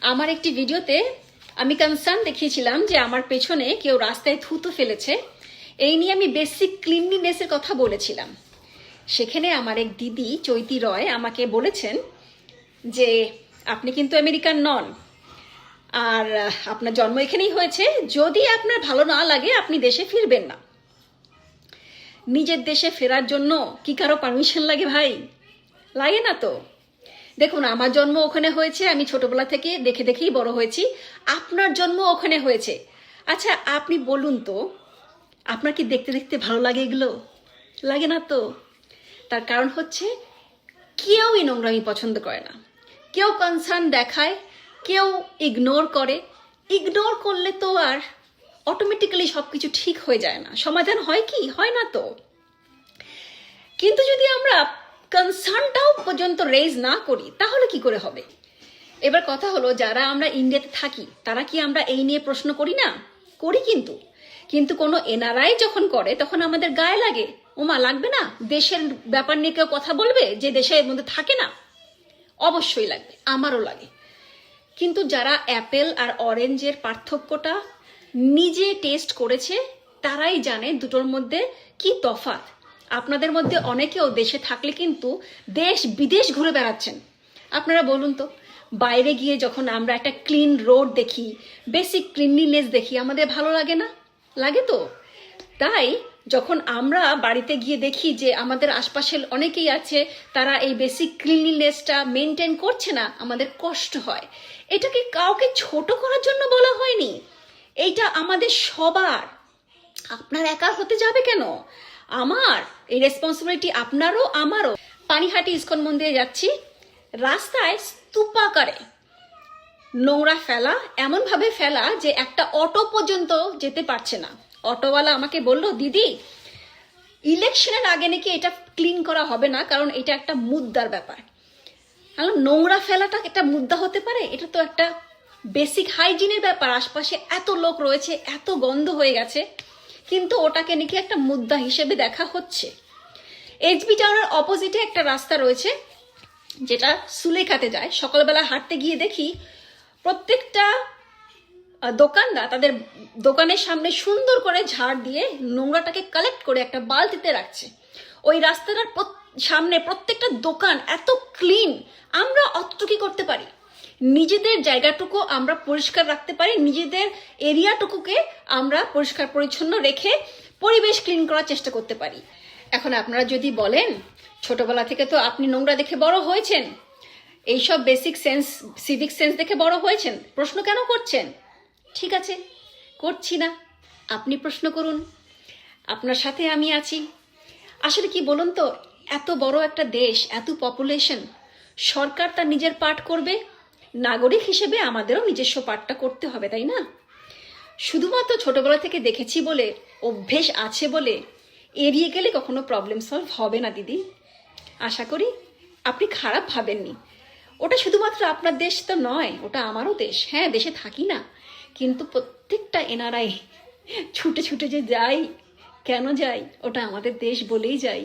আমার একটি ভিডিওতে আমি কনসার্ন দেখিয়েছিলাম যে আমার পেছনে কেউ রাস্তায় থুতো ফেলেছে। এই নিয়ে আমি বেসিক ক্লিনলিনেসের কথা বলেছিলাম। সেখানে আমার এক দিদি চৈতি রয় আমাকে বলেছেন যে, আপনি কিন্তু আমেরিকান নন। আর, আপনার জন্ম এখানেই হয়েছে। যদি আপনার ভালো না লাগে, আপনি দেশে ফিরবেন না। নিজের দেশে ফেরার জন্য কি কারও পারমিশন লাগে ভাই? লাগে না তো। দেখুন, আমার জন্ম ওখানে হয়েছে, আমি ছোটবেলা থেকে দেখে দেখেই বড় হয়েছি। আপনার জন্ম ওখানে হয়েছে। আচ্ছা আপনি বলুন তো, আপনার কি দেখতে দেখতে ভালো লাগে এগুলো? লাগে না তো? তার কারণ হচ্ছে, কেউ এই নোংরামি পছন্দ করে না। কেউ কনসার্ন দেখায়, কেউ ইগনোর করে। ইগনোর করলে তো আর অটোমেটিক্যালি সব কিছু ঠিক হয়ে যায় না। সমাধান হয় কি? হয় না তো? কিন্তু যদি আমরা কনসার্নটাও পর্যন্ত রেজ না করি, তাহলে কি করে হবে? এবার কথা হলো, যারা আমরা ইন্ডিয়াতে থাকি, তারা কি আমরা এই নিয়ে প্রশ্ন করি না? করি কিন্তু। কিন্তু কোনো এনআরআই যখন করে, তখন আমাদের গায়ে লাগে। ওমা, লাগবে না? দেশের ব্যাপার নিয়ে কেউ কথা বলবে যে দেশের মধ্যে থাকে না? অবশ্যই লাগবে, আমারও লাগে। কিন্তু যারা অ্যাপেল আর অরেঞ্জের পার্থক্যটা নিজে টেস্ট করেছে, তারাই জানে দুটোর মধ্যে কি তফাৎ। আপনাদের মধ্যে অনেকেও দেশে থাকলে কিন্তু দেশ বিদেশ ঘুরে বেড়াচ্ছেন। আপনারা বলুন তো, বাইরে গিয়ে যখন আমরা একটা ক্লিন রোড দেখি বেসিক ক্লিনলিনেস দেখি, আমাদের ভালো লাগে না? লাগে তো? তাই যখন আমরা বাড়িতে গিয়ে দেখি যে আমাদের আশপাশের অনেকেই আছে, তারা এই বেসিক ক্লিনলিনেসটা মেনটেন করছে না, আমাদের কষ্ট হয়। এটাকে কাউকে ছোট করার জন্য বলা হয়নি। এইটা আমাদের সবার। আপনার একা হতে যাবে কেন? আমার, এই রেসপন্সিবিলিটি আপনারও, আমারও। পানিহাটি ইস্কন মন্দিরে যাচ্ছি, রাস্তায় স্তূপাকারে নোংরা ফেলা, এমনভাবে ফেলা যে একটা অটো পর্যন্ত যেতে পারছে না। অটোওয়ালা আমাকে বলল, দিদি, ইলেকশনের আগে নাকি এটা ক্লিন করা হবে না, কারণ এটা একটা মুদ্রার ব্যাপার। কারণ নোংরা ফেলাটা একটা মুদ্রা হতে পারে? এটা তো একটা বেসিক হাইজিনের ব্যাপার। আশপাশে এত লোক রয়েছে, এত গন্ধ হয়ে গেছে। কিন্তু ওটাকে নাকি একটা মুদ্রা হিসেবে দেখা হচ্ছে। এইচবি টাউনের অপোজিটে একটা রাস্তা রয়েছে, যেটা সুলেখাতে যায়। সকালবেলা হাঁটতে গিয়ে দেখি প্রত্যেকটা দোকানদার তাদের দোকানের সামনে সুন্দর করে ঝাড় দিয়ে নোংরাটাকে কালেক্ট করে একটা বালতিতে রাখছে। ওই রাস্তাটার সামনে প্রত্যেকটা দোকান এত ক্লিন আমরা অতটুকু করতে পারি। নিজেদের জায়গাটুকু আমরা পরিষ্কার রাখতে পারি, নিজেদের এরিয়াটুকুকে আমরা পরিষ্কার পরিচ্ছন্ন রেখে পরিবেশ ক্লিন করার চেষ্টা করতে পারি। এখন আপনারা যদি বলেন, ছোটবেলা থেকে তো আপনি নোংরা দেখে বড় হয়েছেন, এইসব বেসিক সেন্স সিভিক সেন্স দেখে বড় হয়েছেন, প্রশ্ন কেন করছেন? ঠিক আছে, করছি না। আপনি প্রশ্ন করুন, আপনার সাথে আমি আছি। আসলে কি বলুন তো, এত বড় একটা দেশ, এত পপুলেশন সরকার তার নিজের পাঠ করবে? নাগরিক হিসেবে আমাদেরও নিজস্ব পাঠটা করতে হবে, তাই না? শুধুমাত্র ছোটবেলা থেকে দেখেছি বলে, অভ্যেস আছে বলে এড়িয়ে গেলে কখনো প্রবলেম সলভ হবে না, দিদি। আশা করি আপনি খারাপ ভাবেননি। ওটা শুধুমাত্র আপনার দেশ তো নয়, ওটা আমারও দেশ। হ্যাঁ দেশে থাকি না, কিন্তু প্রত্যেকটা এনআরআই ছুটে ছুটে যে যাই, কেন যাই, ওটা আমাদের দেশ বলেই যাই।